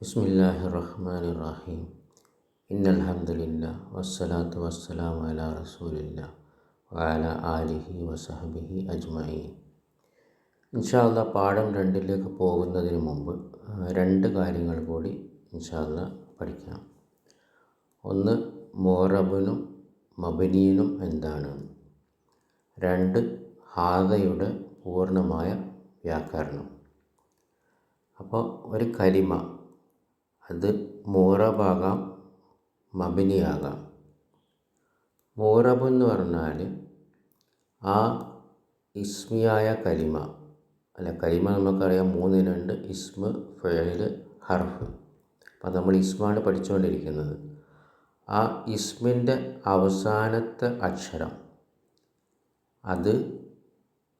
ബിസ്മില്ലാഹി റഹ്മാൻ റഹീം ഇന്നൽഹമ്മദില്ല വസ്സലാത്തു വസ്സലാം അല റസൂലില്ല വാല ആലിഹി വസഹബിഹി അജ്മഈൻ. ഇൻഷാല്ല പാഠം രണ്ടിലേക്ക് പോകുന്നതിന് മുമ്പ് രണ്ട് കാര്യങ്ങൾ കൂടി ഇൻഷാല്ല പഠിക്കാം. ഒന്ന് മോറബിനും മബനീനും എന്താണ്? രണ്ട് ഹാദയുടെ പൂർണമായ വ്യാകരണം. അപ്പോൾ ഒരു കരിമ അത് മൂറബാകാം മബിനിയാകാം. മൂറബ് എന്ന് പറഞ്ഞാൽ ആ ഇസ്മിയായ കലിമ അല്ല കലിമ നമുക്കറിയാം മൂന്നിനുണ്ട് ഇസ്മ ഫെയിൽ ഹർഫ്. അപ്പം നമ്മൾ ഇസ്മാണ് പഠിച്ചുകൊണ്ടിരിക്കുന്നത് ആ ഇസ്മിന്റെ അവസാനത്തെ അക്ഷരം അത്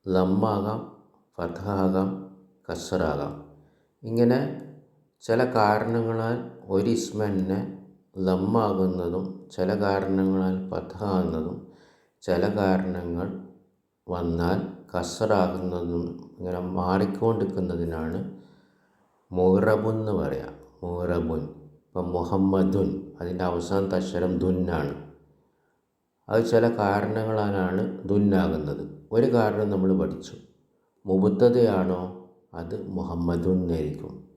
ലമ്മാകാം ഫതഹാകാം കസറാകാം. ഇങ്ങനെ ചില കാരണങ്ങളാൽ ഒരു ഇസ്മന്നെ ദമ്മാകുന്നതും ചില കാരണങ്ങളാൽ ഫഥാകുന്നതും ചില കാരണങ്ങൾ വന്നാൽ കസറാകുന്നതും ഇങ്ങനെ മാറിക്കൊണ്ടിരിക്കുന്നതിനാണ് മുറബുൻ എന്ന് പറയാം. മുഹറബുൻ. ഇപ്പം മുഹമ്മദുൻ. അതിന്റെ അവസാന അക്ഷരം ദുന്നാണ് അത് ചില കാരണങ്ങളാലാണ് ദുന്നാകുന്നത്. ഒരു കാരണം നമ്മൾ പഠിച്ചു. മുബുത്തതയാണോ അത് മുഹമ്മദുൻ എന്നായിരിക്കും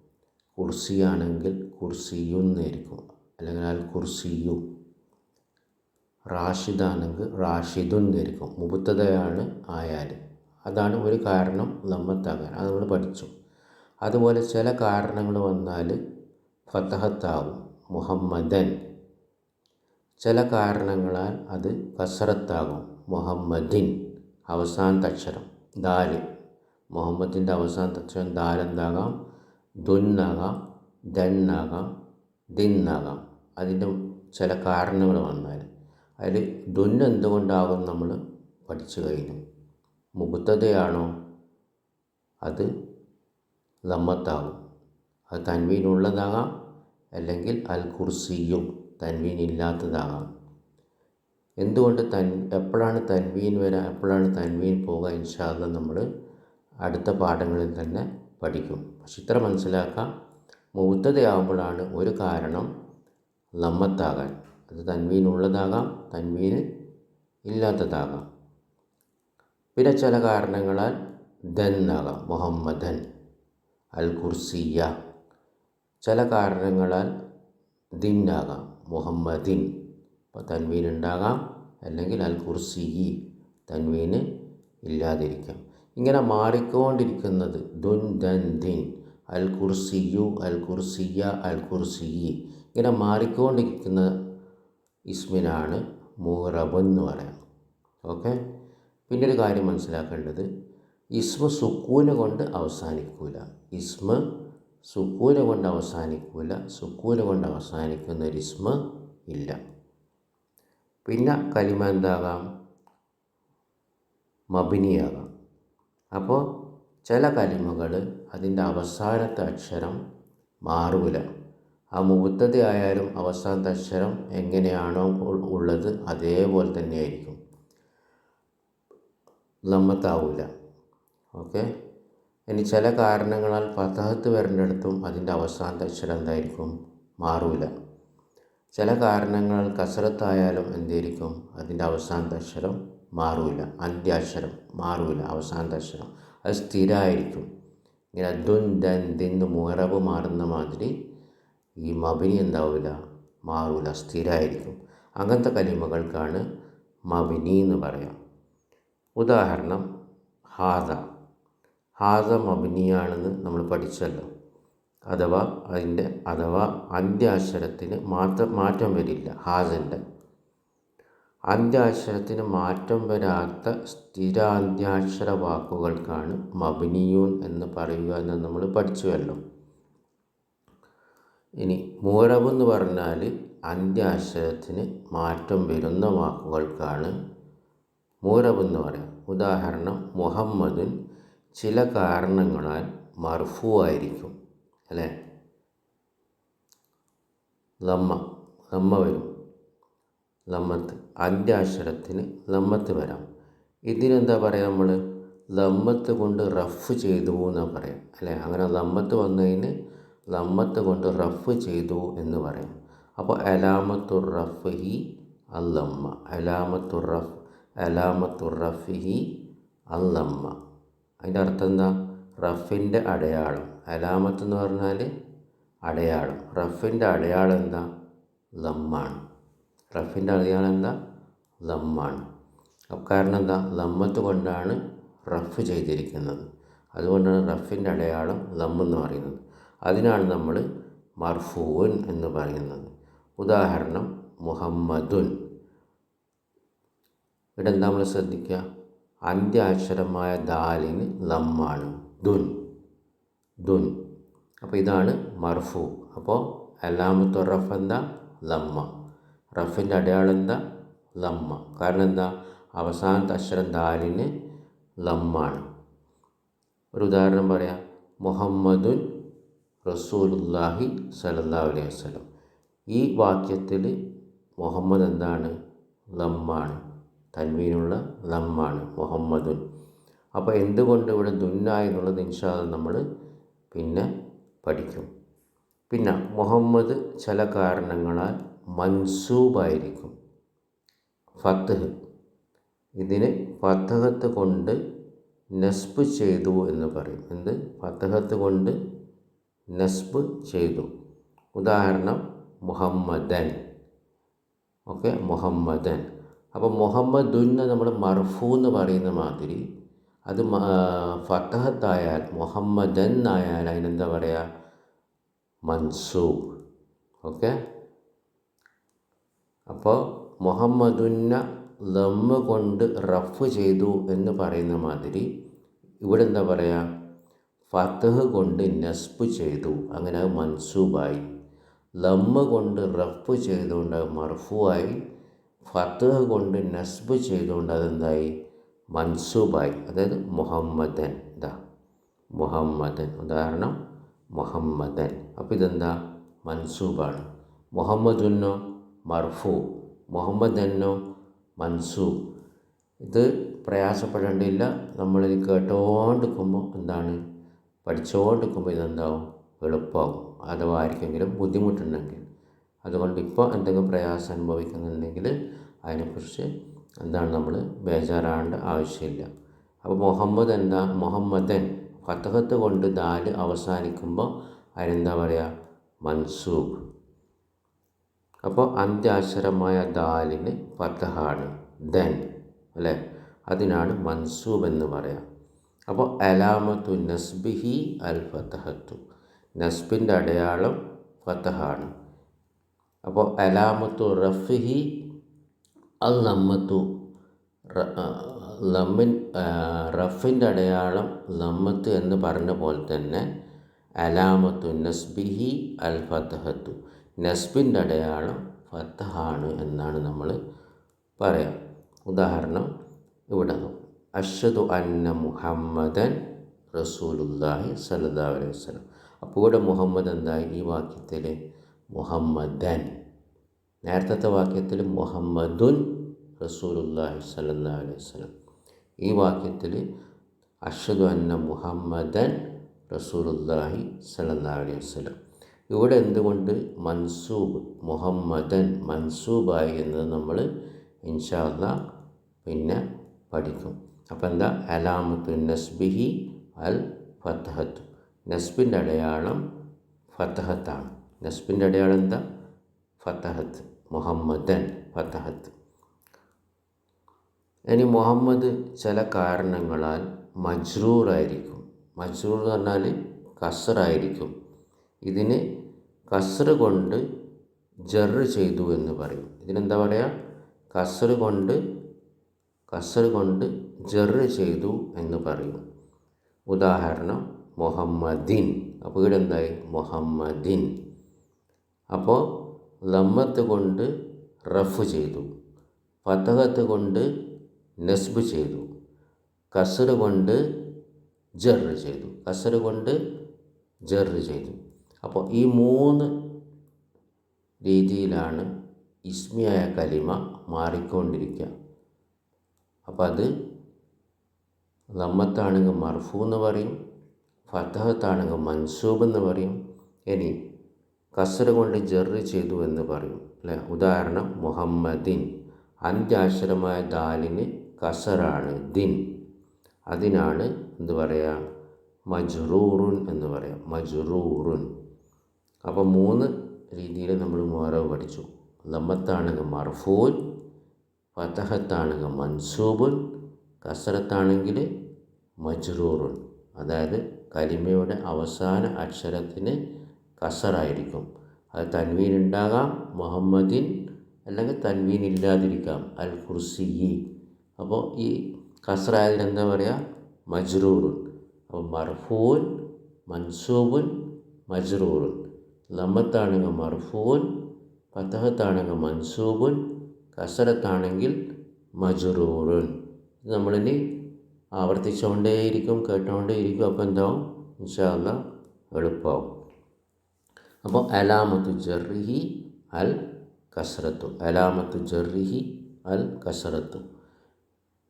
കുർസിയാണെങ്കിൽ കുർസിയു എന്നായിരിക്കും. അല്ലെങ്കിൽ അൽ കുർസിയു. റാഷിദാണെങ്കിൽ റാഷിദുൻ എന്നായിരിക്കും. മുബുത്തതയാണ് ആയാൽ. അതാണ് ഒരു കാരണം നമ്മൾ തകരാൻ. അത് നമ്മൾ പഠിച്ചു. അതുപോലെ ചില കാരണങ്ങൾ വന്നാൽ ഫതഹത്താവും. മുഹമ്മദൻ. ചില കാരണങ്ങളാൽ അത് കസറത്താകും. മുഹമ്മദിൻ. അവസാനത്തെ അക്ഷരം. ദാൽ. മുഹമ്മദിന്റെ അവസാനത്തെ അക്ഷരം ദാലെന്താകാം? ദുന്നാകാം ദന്നാകാം ദിന്നാകാം. അതിന്റെ ചില കാരണങ്ങൾ വന്നാൽ അതിൽ ദുന്ന് എന്തുകൊണ്ടാകും നമ്മൾ പഠിച്ചു കഴിഞ്ഞു? മുബത്തതയാണോ അത് ലമ്മത്താകും അത് തൻവീനുള്ളതാകാം അല്ലെങ്കിൽ അൽ കുർസിയും തൻവീൻ ഇല്ലാത്തതാകാം എന്തുകൊണ്ട് തൻ എപ്പോഴാണ് തൻവീൻ വരിക എപ്പോഴാണ് തൻവീൻ പോകുക ഇൻഷാല്ല നമ്മൾ അടുത്ത പാഠങ്ങളിൽ തന്നെ പഠിക്കും. പക്ഷെ ഇത്ര മനസ്സിലാക്കാം മുഹത്തതയാകുമ്പോഴാണ് ഒരു കാരണം ലമ്മത്താകാൻ അത് തൻവീൻ തന്മീന് ഇല്ലാത്തതാകാം. പിന്നെ ചില കാരണങ്ങളാൽ ദന്നാകാം മുഹമ്മദൻ അൽ കുർസിയ ചില കാരണങ്ങളാൽ ദിന്നാകാം മുഹമ്മദിൻ. അപ്പോൾ തൻവീൻ ഉണ്ടാകാം അല്ലെങ്കിൽ അൽ കുർസിയി തൻവീന് ഇല്ലാതിരിക്കാം. ഇങ്ങനെ മാറിക്കൊണ്ടിരിക്കുന്നത്. ദുൻ ദൻ ദിൻ. അൽ കുർസിയു അൽ കുർസിയ അൽ കുർസിയി ഇങ്ങനെ മാറിക്കൊണ്ടിരിക്കുന്ന ഇസ്മിനാണ് മൂറബ് എന്ന് പറയാം ഓക്കെ? പിന്നെ ഒരു കാര്യം മനസ്സിലാക്കേണ്ടത്. ഇസ്മ സുക്കൂന കൊണ്ട് അവസാനിക്കൂല. ഇസ്മ സുക്കൂന കൊണ്ട് അവസാനിക്കൂല. സുക്കൂന കൊണ്ട് അവസാനിക്കുന്ന ഒരു ഇസ്മ ഇല്ല. പിന്നെ കലിമ എന്താകാം? മബിനിയാകാം. അപ്പോൾ ചില കലിമകൾ അതിന്റെ അവസാനത്തെ അക്ഷരം മാറൂല. ആ മുബത്തത ആയാലും അവസാനത്തെ അക്ഷരം എങ്ങനെയാണോ ഉള്ളത് അതേപോലെ തന്നെയായിരിക്കും. നമ്മത്താവൂല ഓക്കെ? ഇനി ചില കാരണങ്ങളാൽ ഫതഹത്ത് വരേണ്ടിടത്തും അതിന്റെ അവസാനത്തെ അക്ഷരം എന്തായിരിക്കും? മാറൂല. ചില കാരണങ്ങളാൽ കസരത്തായാലും എന്തായിരിക്കും അതിന്റെ അവസാനത്തെ അക്ഷരം മാറൂല. അന്ത്യാക്ഷരം മാറൂല. അവസാനത്തെ അക്ഷരം. അത് സ്ഥിരമായിരിക്കും ഇങ്ങനെ ദുൻ ദൻ ദിന്ന് മാറുന്ന മാതിരി ഈ മബിനി എന്താവില്ല മാറൂല. സ്ഥിരമായിരിക്കും അങ്ങനത്തെ കലിമകൾക്കാണ് മബിനി എന്ന് പറയാം. ഉദാഹരണം ഹാദ. ഹാദ മബിനിയാണെന്ന് നമ്മൾ പഠിച്ചല്ലോ. അഥവാ അതിന്റെ അഥവാ അന്ത്യാക്ഷരത്തിന് മാറ്റം മാറ്റം വരില്ല. ഹാസന്റെ അന്ത്യാക്ഷരത്തിന് മാറ്റം വരാത്ത സ്ഥിരാന്ത്യാക്ഷര വാക്കുകൾക്കാണ് മബിനിയൂൻ എന്ന് പറയുക എന്ന് നമ്മൾ പഠിച്ചുവല്ലോ. ഇനി മൂറബ് എന്ന് പറഞ്ഞാൽ അന്ത്യാക്ഷരത്തിന് മാറ്റം വരുന്ന വാക്കുകൾക്കാണ് മൂറബ് എന്ന് പറയാം. ഉദാഹരണം മുഹമ്മദുൻ ചില കാരണങ്ങളാൽ മർഫു ആയിരിക്കും അല്ലേ? ലമ്മ ലമ്മ വരും. ലമ്മത്ത് അന്ത്യാക്ഷരത്തിന് ലമ്മത്ത് വരാം. ഇതിനെന്താ പറയുക നമ്മൾ ലമ്മത്ത് കൊണ്ട് റഫ് ചെയ്തു എന്നാണ് പറയാം. അല്ലേ? അങ്ങനെ ലമ്മത്ത് വന്നതിന് ലമ്മത്ത് കൊണ്ട് റഫ് ചെയ്തു എന്ന് പറയാം. അപ്പോൾ അലാമത്തുർ റഫ് ഹി അല്ലമ്മ. അലാമത്തുർ റഫ് അലാമത്തുർ റഫ് ഹി അല്ലമ്മ. അതിന്റെ അർത്ഥം എന്താ? റഫിന്റെ അടയാളം. അലാമത്ത് എന്ന് പറഞ്ഞാൽ അടയാളം. റഫിന്റെ അടയാളം എന്താ? ലമ്മാണ്. റഫിന്റെ അടയാളം എന്താ അപ്പോൾ കാരണം എന്താ ലമ്മത്ത് കൊണ്ടാണ് റഫ് ചെയ്തിരിക്കുന്നത്. അതുകൊണ്ടാണ് റഫിന്റെ അടയാളം ലമ്മെന്ന് പറയുന്നത്. അതിനാണ് നമ്മൾ മർഫൂൻ എന്ന് പറയുന്നത്. ഉദാഹരണം മുഹമ്മദുൻ. ഇവിടെ എന്താ നമ്മൾ ശ്രദ്ധിക്കുക അന്ത്യാക്ഷരമായ ദാലിന് ലമ്മാണ് ദുൻ. ദുൻ. അപ്പോൾ ഇതാണ് മർഫു. അപ്പോൾ അല്ലാമത്തൊറഫ് റഫ് എന്താ? ലമ്മ റഫിന്റെ അടയാളം എന്താ ലമ്മ. കാരണം എന്താ? അവസാനത്തെ അക്ഷരം ദാലിന് ലമ്മാണ്. ഒരു ഉദാഹരണം പറയാം. മുഹമ്മദുൻ റസൂലുല്ലാഹി സലല്ലാ അലൈഹി വസ്ലം ഈ വാക്യത്തിൽ മുഹമ്മദ് എന്താണ്? ലമ്മാണ്. തൻവീനുള്ള ലമ്മാണ് മുഹമ്മദുൻ. അപ്പോൾ എന്തുകൊണ്ട് ഇവിടെ ദുന്ന എന്നുള്ളത് ഇൻഷാൽ നമ്മൾ പിന്നെ പഠിക്കും. പിന്നെ മുഹമ്മദ് ചില കാരണങ്ങളാൽ മൻസൂബായിരിക്കും. ഫത്തഹ് ഇതിന് ഫത്തഹത്ത് കൊണ്ട് നസ്ബ് ചെയ്തു എന്ന് പറയും. എന്ത്? ഫത്തഹത്ത് കൊണ്ട് നസ്ബ് ചെയ്തു. ഉദാഹരണം മുഹമ്മദൻ. ഓക്കെ മുഹമ്മദൻ. അപ്പോൾ മുഹമ്മദുന്ന് നമ്മൾ മർഫൂ എന്ന് പറയുന്ന മാതിരി അത് ഫത്തഹത്തായാൽ മുഹമ്മദൻ ആയാൽ അതിനെന്താ പറയുക? മൻസൂബ്. ഓക്കെ? അപ്പോൾ മുഹമ്മദുന്ന ലമ്മ കൊണ്ട് റഫ് ചെയ്തു എന്ന് പറയുന്ന മാതിരി ഇവിടെ എന്താ പറയുക ഫത്തഹ് കൊണ്ട് നസ്ബ് ചെയ്തു. അങ്ങനെ മൻസൂബായി. ലമ്മ കൊണ്ട് റഫ് ചെയ്തുകൊണ്ട് അത് മർഫുവായി. ഫത്തഹ് കൊണ്ട് നസ്ബ് ചെയ്തുകൊണ്ട് അതെന്തായി? മൻസൂബായി. അതായത് മുഹമ്മദൻ. ഇതാ. മുഹമ്മദൻ. ഉദാഹരണം മുഹമ്മദൻ. അപ്പോൾ ഇതെന്താ? മൻസൂബാണ്. മുഹമ്മദുന്നോ മർഫു മുഹമ്മദ് എന്നോ മൻസൂബ് ഇത് പ്രയാസപ്പെടേണ്ടില്ല നമ്മളിത് കേട്ടോണ്ടിരിക്കുമ്പോൾ എന്താണ്? പഠിച്ചുകൊണ്ടിരിക്കുമ്പോൾ ഇതെന്താവും? എളുപ്പമാവും അഥവാ ആർക്കെങ്കിലും ബുദ്ധിമുട്ടുണ്ടെങ്കിൽ. അതുകൊണ്ട് ഇപ്പോൾ എന്തെങ്കിലും പ്രയാസം അനുഭവിക്കുന്നുണ്ടെങ്കിൽ അതിനെക്കുറിച്ച് എന്താണ് നമ്മൾ ബേജാറാവേണ്ട ആവശ്യമില്ല. അപ്പോൾ മുഹമ്മദ് എന്താ? മുഹമ്മദൻ. ഫത്തഹത്ത് കൊണ്ട് ദാൽ അവസാനിക്കുമ്പോൾ അതിനെന്താ പറയുക മൻസൂബ്. അപ്പോൾ അന്ത്യാക്ഷരമായ ദാലിന് ഫത്തഹാണ് ദൻ അല്ലേ? അതിനാണ് മൻസൂബ് എന്ന് പറയാം. അപ്പോൾ അലാമത്തു നസ്ബിഹി അൽ ഫത്തഹത്തു നസ്ബിന്റെ അടയാളം ഫത്തഹാണ് അപ്പോൾ അലാമത്തു റഫ്ഹി അൽ നമ്മത്തു ലമ്മിൻ റഫിന്റെ അടയാളം ലമ്മത്ത് എന്ന് പറഞ്ഞ പോലെ തന്നെ അലാമത്തു നസ്ബിഹി അൽ ഫത്തഹത്തു നസ്ബിന്റെ അടയാളം ഫത്തഹാണ് എന്നാണ് നമ്മൾ പറയാം. ഉദാഹരണം ഇവിടെ അഷദു അന്ന മുഹമ്മദൻ റസൂലുല്ലാഹി സല്ലാ അലൈഹി വസ്ലം അപ്പോൾ ഇവിടെ മുഹമ്മദ് എന്തായി? ഈ വാക്യത്തിൽ മുഹമ്മദൻ. നേരത്തെ വാക്യത്തിൽ മുഹമ്മദുൻ റസൂലുല്ലാഹി സല്ലാ അലൈഹി വസ്ലം ഈ വാക്യത്തിൽ അഷദു അന്ന മുഹമ്മദൻ റസൂലുല്ലാഹി സല്ലാ അലൈഹി വസ്ലം ഇവിടെ എന്തുകൊണ്ട് മൻസൂബ് മുഹമ്മദൻ മൻസൂബായി എന്ന് നമ്മൾ ഇൻഷാല്ല പിന്നെ പഠിക്കും. അപ്പോൾ എന്താ? അലാമത്തു നസ്ബിഹി അൽ ഫത്തഹത്ത് നസ്ബിന്റെ അടയാളം ഫത്തഹത്താണ് നസ്ബിന്റെ അടയാളം എന്താ? ഫത്തഹത്ത് മുഹമ്മദൻ ഫത്തഹത്ത് ഇനി മുഹമ്മദ് ചില കാരണങ്ങളാൽ മജ്റൂറായിരിക്കും. മജ്റൂർ എന്ന് പറഞ്ഞാൽ കസറായിരിക്കും. ഇതിന് കസറ് കൊണ്ട് ജറ് ചെയ്തു എന്ന് പറയും. ഇതിനെന്താ പറയുക കസറ് കൊണ്ട് കസറ് കൊണ്ട് ജറ് ചെയ്തു എന്ന് പറയും. ഉദാഹരണം മുഹമ്മദിൻ. അപ്പോൾ ഇവിടെ എന്തായി മുഹമ്മദിൻ. അപ്പോൾ ലമ്മത്ത് കൊണ്ട് റഫ് ചെയ്തു. പതകത്ത് കൊണ്ട് നസ്ബ് ചെയ്തു. കസറ് കൊണ്ട് ജറ് ചെയ്തു. കസറ് കൊണ്ട് ജറ് ചെയ്തു. അപ്പോൾ ഈ മൂന്ന് രീതിയിലാണ് ഇസ്മിയായ കലിമ മാറിക്കൊണ്ടിരിക്കുക. അപ്പം അത് ലമ്മത്താണെങ്കിൽ മർഫു എന്ന് പറയും ഫത്തഹത്താണെങ്കിൽ മൻസൂബ് എന്ന് പറയും ഇനി കസര കൊണ്ട് ജെറ് ചെയ്തു എന്ന് പറയും. അല്ലേ? ഉദാഹരണം മുഹമ്മദിൻ. അന്ത്യാക്ഷരമായ ദാലിന് കസറാണ് ദിൻ. അതിനാണ് എന്ത് പറയുക? മജ്റൂറുൻ എന്ന് പറയാം മജ്റൂറുൻ. അപ്പോൾ മൂന്ന് രീതിയിൽ നമ്മൾ മുഹറവ് പഠിച്ചു. ലമ്മത്താണെങ്കിൽ മർഫൂൻ ഫതഹത്താണെങ്കിൽ മൻസൂബുൻ കസറത്താണെങ്കിൽ മജ്റൂറുൻ. അതായത് കലിമയുടെ അവസാന അക്ഷരത്തിന് കസറായിരിക്കും. അത് തൻവീൻ ഉണ്ടാകാം മുഹമ്മദിൻ അല്ലെങ്കിൽ തൻവീൻ ഇല്ലാതിരിക്കാം അൽ കുർസി അപ്പോൾ ഈ കസറായതിന് എന്താ പറയുക മജ്റൂറുൻ. അപ്പോൾ മർഫൂൻ മൻസൂബുൻ മജ്റൂറുൻ. ലമ്മത്താണെങ്കിൽ മർഫൂൻ ഫതഹത്താണെങ്കിൽ മൻസൂബുൻ കസറത്താണെങ്കിൽ മജുറൂറുൻ. നമ്മളിനി ആവർത്തിച്ചുകൊണ്ടേയിരിക്കും കേട്ടുകൊണ്ടേയിരിക്കും. അപ്പോൾ എന്താവും? ഇൻഷാല്ല എളുപ്പമാവും അപ്പോൾ അലാമത്തു ജർറിഹി അൽ കസറത്തു. അലാമത്തു ജർറിഹി അൽ കസറത്തു.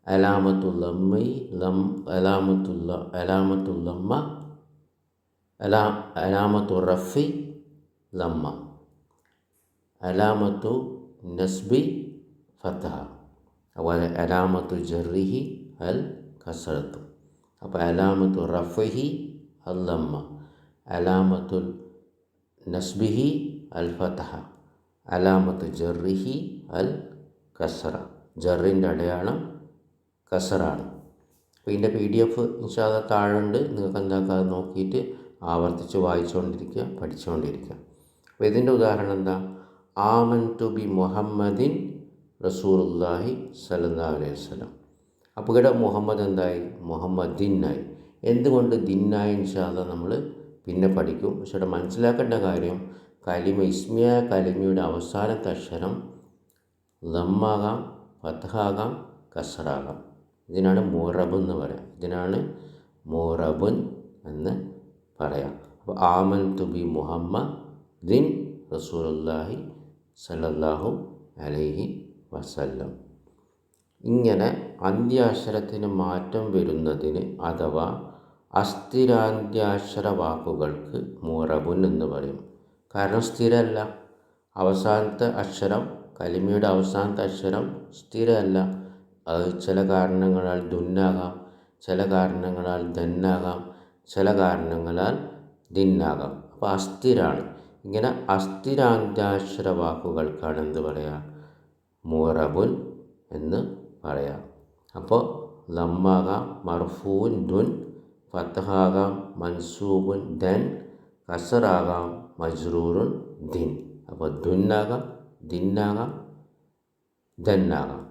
അലാമത്തു ലമ്മൈ ലം അലാമത്തുള്ള അലാമത്തുല്ലമ്മ അലാ അലാമത്തു റഫി ലമ്മ അലാമത്തു നസ്ബി ഫത്തഹ അതുപോലെ അലാമത്തു ജറിഹി അൽ കസറത്തു അപ്പോൾ അലാമത്തു റഫഹി അൽ ലമ്മ അലാമത്തുൽ നസ്ബിഹി അൽ ഫതഹ അലാമത്ത് ജറിഹി അൽ കസറ ജറിന്റെ അടയാളം കസറാണ്. അപ്പോൾ ഇതിന്റെ പി ഡി എഫ് ഇൻഷാല്ല താഴുണ്ട് നിങ്ങൾക്ക് എന്താക്കാതെ നോക്കിയിട്ട് ആവർത്തിച്ച് വായിച്ചുകൊണ്ടിരിക്കുക പഠിച്ചുകൊണ്ടിരിക്കുക. അപ്പോൾ ഇതിന്റെ ഉദാഹരണം എന്താ? ആമൻ ടു ബി മുഹമ്മദിൻ റസൂലുല്ലാഹി സല്ലല്ലാഹു അലൈഹി വസല്ലം. അപ്പോൾ ഇവിടെ മുഹമ്മദ് എന്തായി? മുഹമ്മദിനായി എന്തുകൊണ്ട് ദിന്നായി ഇൻഷാല്ല നമ്മൾ പിന്നെ പഠിക്കും? പക്ഷെ ഇവിടെ മനസ്സിലാക്കേണ്ട കാര്യം കലിമ ഇസ്മിയ കലിമയുടെ അവസാനത്തെ അക്ഷരം ലമ്മാകാം ഫത്തഹാകാം കസറാകാം. ഇതിനാണ് മോറബ് എന്ന് പറയാം. ഇതിനാണ് മോറബുൻ എന്ന് പറയാം. അപ്പോൾ ആമൻ തുബി മുഹമ്മദ് ദിൻ റസൂലുല്ലാഹി സല്ലല്ലാഹു അലൈഹി വസല്ലം. ഇങ്ങനെ അന്ത്യാക്ഷരത്തിന് മാറ്റം വരുന്നതിന് അഥവാ അസ്ഥിരാന്ത്യാക്ഷര വാക്കുകൾക്ക് മുറബുൻ എന്ന് പറയും. കാരണം സ്ഥിരമല്ല. അവസാനത്തെ അക്ഷരം കലിമയുടെ അവസാനത്തെ അക്ഷരം സ്ഥിരമല്ല. അത് ചില കാരണങ്ങളാൽ ദുന്നാകാം ചില കാരണങ്ങളാൽ ധന്നാകാം ചില കാരണങ്ങളാൽ ദിന്നാകാം. അപ്പോൾ അസ്ഥിരാണ്. ഇങ്ങനെ അസ്ഥിരാന്ത്യാക്ഷര വാക്കുകൾക്കാണ് എന്ത് പറയുക മുറബുൻ എന്ന് പറയാം. അപ്പോൾ ലമ്മാകാം മർഫൂൻ ദുൻ ഫത്തഹാകാം മൻസൂബുൻ ദൻ കസറാകാം മജ്റൂറുൻ ദിൻ. അപ്പോൾ ദുന്നാകാം ദിന്നാകാം ദന്നാകാം.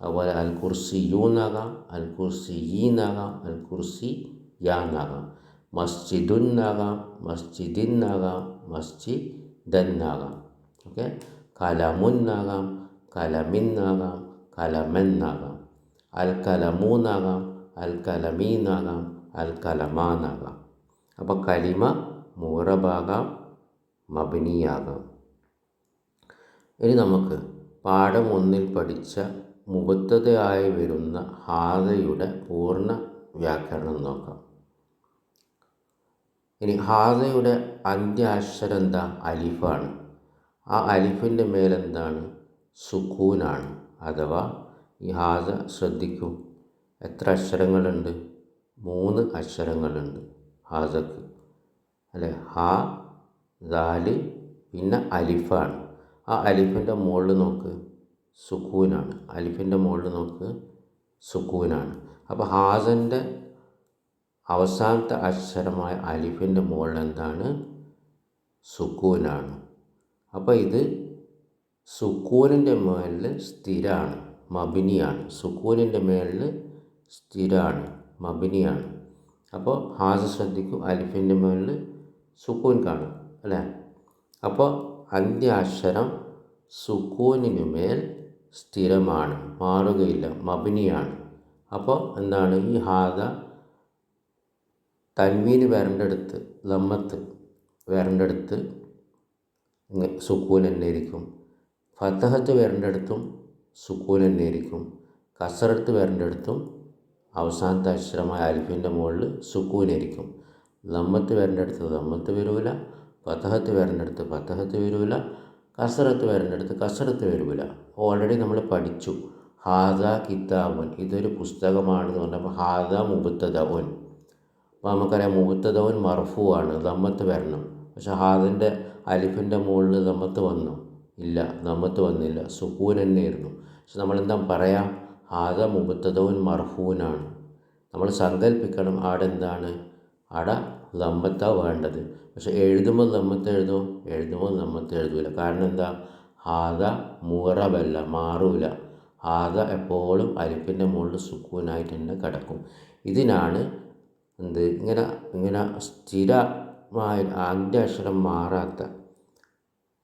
അതുപോലെ അൽ കുർസി യൂന്നാകാം അൽ കുർസി ഈന്നാകാം അൽ കുർസി യാന്നാകാം. മസ്ജിദുന്നാകാം മസ്ജിദിന്നാകാം മസ്ജിദന്നാകാം ഓക്കെ? കലമുന്നാകാം കലമിന്നാകാം കലമെന്നാകാം. അൽ കലമൂന്നാകാം അൽ കലമീന്നാകാം അൽ കലമാന്നാകാം അപ്പോൾ കലിമ മൂറബാകാം മബിനിയാകാം. ഇനി നമുക്ക് പാഠം ഒന്നിൽ പഠിച്ച മുഖത്തതയായി വരുന്ന ഹാദയുടെ പൂർണ വ്യാകരണം നോക്കാം. ഇനി ഹാദയുടെ അന്ത്യാക്ഷരം എന്താ അലിഫാണ്. ആ അലിഫിന്റെ മേലെന്താണ്? സുക്കൂനാണ്. അഥവാ ഈ ഹാദ ശ്രദ്ധിക്കൂ. എത്ര അക്ഷരങ്ങളുണ്ട്? മൂന്ന് അക്ഷരങ്ങളുണ്ട് ഹാദക്ക്. അല്ലെ? ഹാ ദാൽ പിന്നെ അലിഫാണ്. ആ അലിഫിന്റെ മുകളിൽ നോക്ക്. സുക്കൂനാണ്. അലിഫിന്റെ മുകളിൽ നോക്ക്. സുക്കൂനാണ്. അപ്പോൾ ഹാസന്റെ അവസാനത്തെ അക്ഷരമായ അലിഫിന്റെ മുകളിൽ എന്താണ് സുക്കൂനാണ്. അപ്പോൾ ഇത് സുക്കൂനിന്റെ മേളിൽ സ്ഥിരമാണ് മബിനിയാണ്. സുക്കൂനിന്റെ മേളിൽ സ്ഥിരമാണ് മബിനിയാണ്. അപ്പോൾ ഹാസ ശ്രദ്ധിക്കും അലിഫിന്റെ മേളിൽ സുക്കൂൻ കാണും അല്ലേ? അപ്പോൾ അന്ത്യാക്ഷരം സുക്കൂനിന് മേൽ സ്ഥിരമാണ് മാറുകയില്ല മബിനിയാണ്. അപ്പോൾ എന്താണ്? ഈ ഹാദ തൻവീന് വരേണ്ടടുത്ത് ലമ്മത്ത് വരേണ്ടടുത്ത് സുക്കൂൻ തന്നെ ആയിരിക്കും ഫത്തഹത്ത് അടുത്തും സുക്കൂൻ തന്നെ ആയിരിക്കും കസറത്ത് അടുത്തും അവസാനത്തെ അക്ഷരമായ അലിഫിന്റെ മുകളിൽ സുക്കൂനായിരിക്കും ലമ്മത്ത് വരേണ്ടടുത്ത് ലമ്മത്ത് വരൂല ഫത്തഹത്ത് ഫതഹത്ത് വരേണ്ടടുത്ത് ഫത്തഹത്ത് വരൂല കസറത്ത് വരേണ്ടടുത്ത് കസറത്ത് വരൂല. ഓൾറെഡി നമ്മൾ പഠിച്ചു. ഹാദ കിതാബുൻ ഇതൊരു പുസ്തകമാണെന്ന് പറഞ്ഞപ്പോൾ ഹാദ മുബത്തദൗൻ അപ്പോൾ നമുക്കറിയാം മുബത്തദൗൻ മർഫുവാണ് ദമ്മത്ത് വരണം. പക്ഷെ ഹാദിന്റെ അലിഫിന്റെ മുകളിൽ ദമ്മത്ത് വന്നു. ഇല്ല ദമ്മത്ത് വന്നില്ല. സുക്കൂൻ തന്നെയായിരുന്നു. പക്ഷെ നമ്മളെന്താ പറയാം? ഹാദ മുബത്തദൗൻ മർഫൂനാണ്. നമ്മൾ സങ്കല്പിക്കണം ആടെ എന്താണ് ആടെ ദമ്മത്താ വേണ്ടത്. പക്ഷെ എഴുതുമ്പോൾ ദമ്മത്ത് എഴുതും? എഴുതുമ്പോൾ ദമ്മത്ത് എഴുതൂല. കാരണം എന്താ? ഹാദ മൂറബല്ല മാറൂല. ഹാദ എപ്പോഴും അരിപ്പിന്റെ മുകളിൽ സുക്കൂനായിട്ട് തന്നെ കിടക്കും. ഇതിനാണ് എന്ത്? ഇങ്ങനെ ഇങ്ങനെ സ്ഥിരമായ അന്ത്യാക്ഷരം മാറാത്ത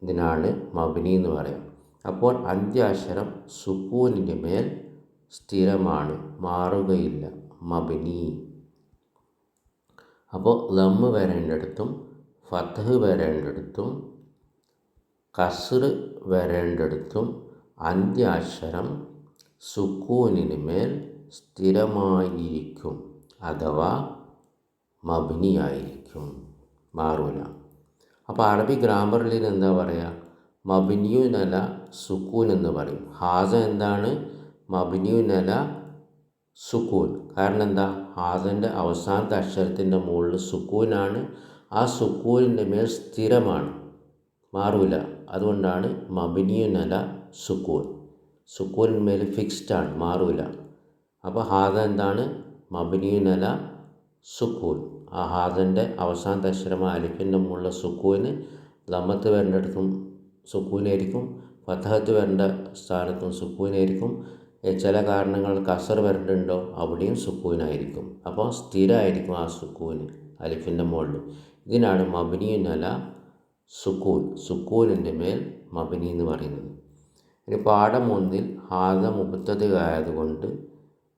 ഇതിനാണ് മബിനി എന്ന് പറയാം അപ്പോൾ അന്ത്യാക്ഷരം സുക്കൂനിന്റെ മേൽ സ്ഥിരമാണ് മാറുകയില്ല മബിനി അപ്പോൾ ലമ്മ് വരേണ്ടിടത്തും ഫത്തഹ് വരേണ്ടിടത്തും കസർ വരേണ്ടിടത്തും അന്ത്യാക്ഷരം സുക്കൂനിന് മേൽ സ്ഥിരമായിരിക്കും അഥവാ മബിനിയായിരിക്കും മാറൂല. അപ്പോൾ അറബി ഗ്രാമറിൽ എന്താ പറയുക? മബിനിയുനല സുക്കൂൻ എന്ന് പറയും. ഹാസ എന്താണ്? മബിനിയുനല സുക്കൂൻ. കാരണം എന്താ? ഹാസന്റെ അവസാനത്തെ അക്ഷരത്തിന്റെ മുകളിൽ സുക്കൂനാണ്. ആ സുക്കൂനിന്റെ മേൽ സ്ഥിരമാണ്. മാറൂല. അതുകൊണ്ടാണ് മബിനിയുനല സുക്കൂൻ. സുക്കൂനിന്മേൽ ഫിക്സ്ഡ് ആണ്. മാറൂല. അപ്പോൾ ഹാദ എന്താണ്? മബിനിയുനല സുക്കൂൻ. ആ ഹാദന്റെ അവസാനത്തെ അക്ഷരമായ അലിഫിന്റെ മുകളിലെ സുക്കൂന് ലമത്ത് വരേണ്ടിടത്തും സുക്കൂനായിരിക്കും. ഫത്തഹത്ത് വരേണ്ട സ്ഥാനത്തും സുക്കൂനായിരിക്കും. ചില കാരണങ്ങൾ കസർ വരേണ്ടതുണ്ടോ? അവിടെയും സുക്കൂനായിരിക്കും. അപ്പോൾ സ്ഥിരമായിരിക്കും ആ സുക്കൂന് അലിഫിന്റെ മുകളിൽ. ഇതിനാണ് മബിനിയുനല സുക്കൂൻ. സുക്കൂനിന്റെ മേൽ മബിനി എന്ന് പറയുന്നത്. ഇനി പാഠം ഒന്നിൽ ഹാദ ആയതുകൊണ്ട്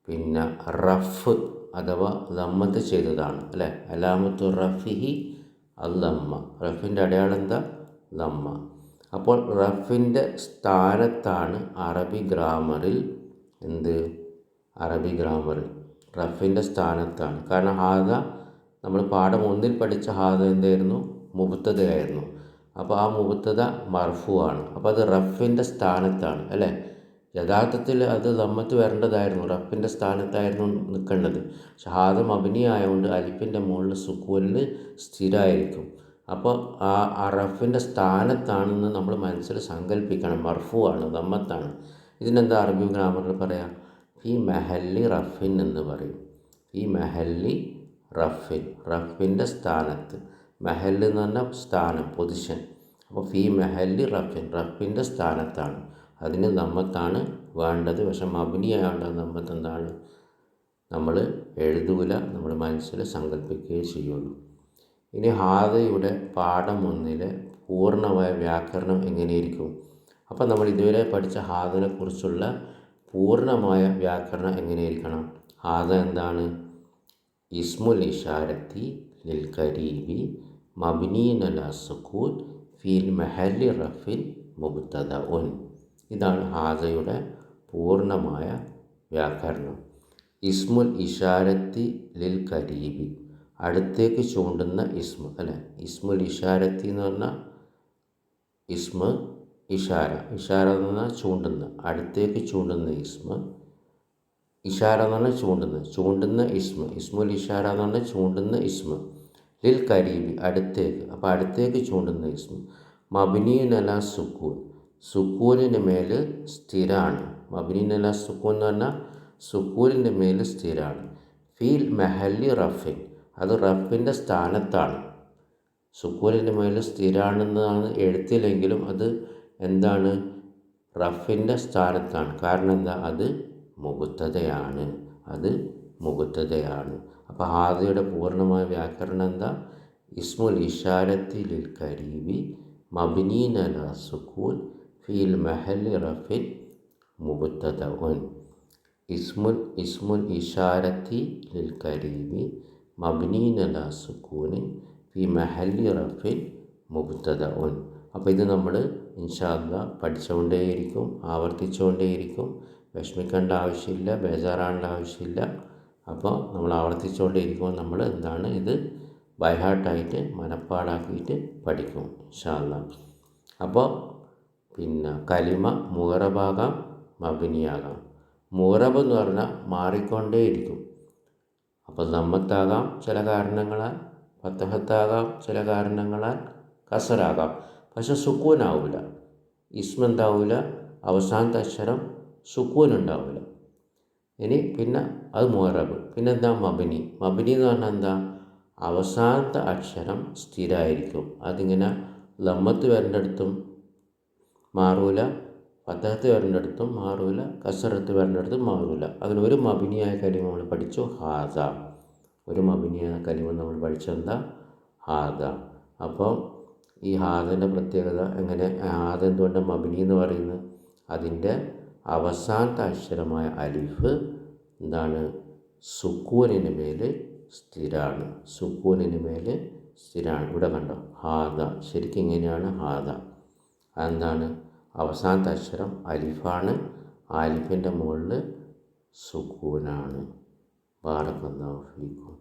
പിന്നെ റഫ് അഥവാ ലമ്മത്ത് ചെയ്തതാണ് അല്ലേ? അലാമത്തു റഫിഹി അല്ലമ്മ റഫിന്റെ അടയാളം എന്താ? ലമ്മ അപ്പോൾ റഫിന്റെ സ്ഥാനത്താണ് അറബി ഗ്രാമറിൽ എന്ത്? അറബി ഗ്രാമറിൽ റഫിന്റെ സ്ഥാനത്താണ്. കാരണം ഹാദ നമ്മൾ പാഠം ഒന്നിൽ പഠിച്ച ഹാദ എന്തായിരുന്നു? മുബത്തതയായിരുന്നു അപ്പോൾ ആ മുബത്തത മർഫു ആണ് അപ്പോൾ അത് റഫിന്റെ സ്ഥാനത്താണ് അല്ലേ? യഥാർത്ഥത്തിൽ അത് ദമ്മത്ത് വരേണ്ടതായിരുന്നു റഫിന്റെ സ്ഥാനത്തായിരുന്നു നിൽക്കേണ്ടത്. ഷഹാദ മബിനി ആയതുകൊണ്ട് അലിഫിന്റെ മുകളിൽ സുക്കൂനിൽ സ്ഥിരമായിരിക്കും അപ്പോൾ ആ ആ റഫിന്റെ സ്ഥാനത്താണെന്ന് നമ്മൾ മനസ്സിൽ സങ്കല്പിക്കണം മർഫു ആണ് ദമ്മത്താണ് ഇതിനെന്താ അറബി ഗ്രാമറിൽ പറയാം? ഈ മെഹല്ലി റഫിൻ എന്ന് പറയും. ഈ മെഹല്ലി റഫിൻ റഫിന്റെ സ്ഥാനത്ത്. മെഹല്ലെന്ന് പറഞ്ഞാൽ സ്ഥാനം പൊസിഷൻ. അപ്പോൾ ഫി മെഹല്ലി റഫിൻ റഫിന്റെ സ്ഥാനത്താണ്. അതിന് നമ്മത്താണ് വേണ്ടത്. പക്ഷെ മബിനിയാവേണ്ട നമ്മത്ത് എന്താണ് നമ്മൾ എഴുതൂല നമ്മൾ മനസ്സിൽ സങ്കല്പിക്കുകയേ ചെയ്യുള്ളൂ. ഇനി ഹാദയുടെ പാഠം ഒന്നിലെ പൂർണമായ വ്യാകരണം എങ്ങനെയിരിക്കും? അപ്പം നമ്മൾ ഇതുവരെ പഠിച്ച ഹാദനെക്കുറിച്ചുള്ള പൂർണമായ വ്യാകരണം എങ്ങനെയിരിക്കണം? ഹാദ എന്താണ്? ഇസ്മുൽ ഇഷാരത്തി ലിൽ കരീബി മബിനീൻ അല സുക്കൂൻ ഫീൽ മെഹലി റഫിൻ മുബത്തദ ഉൻ ഇതാണ് ഹാദയുടെ പൂർണമായ വ്യാകരണം. ഇസ്മുൽ ഇഷാരത്തി ലിൽ കരീബി. അടുത്തേക്ക് ചൂണ്ടുന്ന ഇസ്മ അല്ലെ? ഇസ്മുൽ ഇഷാരത്തി എന്ന് പറഞ്ഞാൽ ഇസ്മ ഇഷാര. ഇഷാര എന്ന് പറഞ്ഞാൽ ചൂണ്ടുന്ന. അടുത്തേക്ക് ചൂണ്ടുന്ന ഇസ്മ ഇഷാര എന്ന് പറഞ്ഞാൽ ചൂണ്ടുന്ന. ചൂണ്ടുന്ന ഇസ്മ. ഇസ്മുൽ ഇഷാര എന്ന് പറഞ്ഞാൽ ചൂണ്ടുന്ന ഇസ്മ. ലിൽ കരീബി. അടുത്തേക്ക്. അപ്പോൾ അടുത്തേക്ക് ചൂണ്ടുന്ന ഇസ്മ. മബിനിയുനല സുക്കൂൻ. സുക്കൂനിന്റെ മേൽ സ്ഥിരമാണ് മബിനിയുനല സുക്കൂൻ എന്ന് പറഞ്ഞാൽ സുക്കൂനിന്റെ മേൽ സ്ഥിരമാണ് ഫീൽ മെഹല്ലി റഫിൻ. അത് റഫിന്റെ സ്ഥാനത്താണ്. സുക്കൂനിന്റെ മേൽ സ്ഥിരമാണെന്നാണ് എഴുത്തില്ലെങ്കിലും അത് എന്താണ്? റഫിന്റെ സ്ഥാനത്താണ്. കാരണം എന്താ? അത് മുകുത്തതയാണ്. അത് മുകുത്തതയാണ്. അപ്പോൾ ഹാദിയുടെ പൂർണമായ വ്യാകരണം എന്താ? ഇസ്മുൽ ഇഷാരത്തിൽ കരീബി മബിനീനല സുക്കൂൻ ഫീൽ മെഹൽ رفع مبتدا ഉൻ اسم ഇസ്മുൽ ഇഷാരത്തി ലിൽ കരീബി മബിനീൻ في محل മുബത്തദ ഉൻ അപ്പോൾ ഇത് നമ്മൾ ഇൻഷാല്ല പഠിച്ചുകൊണ്ടേയിരിക്കും ആവർത്തിച്ചുകൊണ്ടേയിരിക്കും വിഷമിക്കേണ്ട ആവശ്യമില്ല ബേജാറാകേണ്ട ആവശ്യമില്ല. അപ്പോൾ നമ്മൾ ആവർത്തിച്ചുകൊണ്ടേയിരിക്കുമ്പോൾ നമ്മൾ എന്താണ് ഇത് ബൈഹാർട്ടായിട്ട് മനപ്പാടാക്കിയിട്ട് പഠിക്കും ഇൻഷാല്ല അപ്പോൾ പിന്നെ കലിമ മുഹറബാകാം മബിനിയാകാം. മുഹറബ് എന്ന് പറഞ്ഞാൽ മാറിക്കൊണ്ടേയിരിക്കും. അപ്പോൾ നമ്മത്താകാം ചില കാരണങ്ങളാൽ ഫത്തഹത്താകാം ചില കാരണങ്ങളാൽ കസറാകാം. പക്ഷെ സുക്കൂനാവില്ല ഇസ്മെന്താവില്ല അവസാനത്തെ അക്ഷരം സുക്കൂനുണ്ടാവില്ല ഇനി പിന്നെ അത് മുഹറബ്. പിന്നെ എന്താ മബിനി? മബിനി എന്ന് പറഞ്ഞാൽ എന്താ? അവസാനത്തെ അക്ഷരം സ്ഥിരമായിരിക്കും അതിങ്ങനെ ലമ്മത്ത് വരേണ്ടടുത്തും മാറൂല. ഫത്തഹത്ത് വരേണ്ടടുത്തും മാറൂല. കസറത്ത് വരേണ്ടടുത്തും മാറൂല. അതിന് ഒരു മബിനിയായ കലിമ നമ്മൾ പഠിച്ചു. ഹാദ. ഒരു മബിനിയായ കലിമ നമ്മൾ പഠിച്ചെന്താ? ഹാദ. അപ്പോൾ ഈ ഹാദന്റെ പ്രത്യേകത എങ്ങനെ? ഹാദ എന്തുകൊണ്ട് മബിനി എന്ന് പറയുന്നത്? അതിന്റെ അവസാനത്തെ അക്ഷരമായ അലിഫ് എന്താണ്? സുക്കൂനിന് മേൽ സ്ഥിരമാണ് സുക്കൂനിന് മേൽ സ്ഥിരമാണ് ഇവിടെ കണ്ടോ? ഹാദ. ശരിക്കും ഇങ്ങനെയാണ് ഹാദ. എന്താണ് അവസാനത്തെ അക്ഷരം അലിഫാണ്. ആലിഫിന്റെ മുകളിൽ സുക്കൂനാണ്. ബാറക്കല്ലാഹു ഫീക്കും.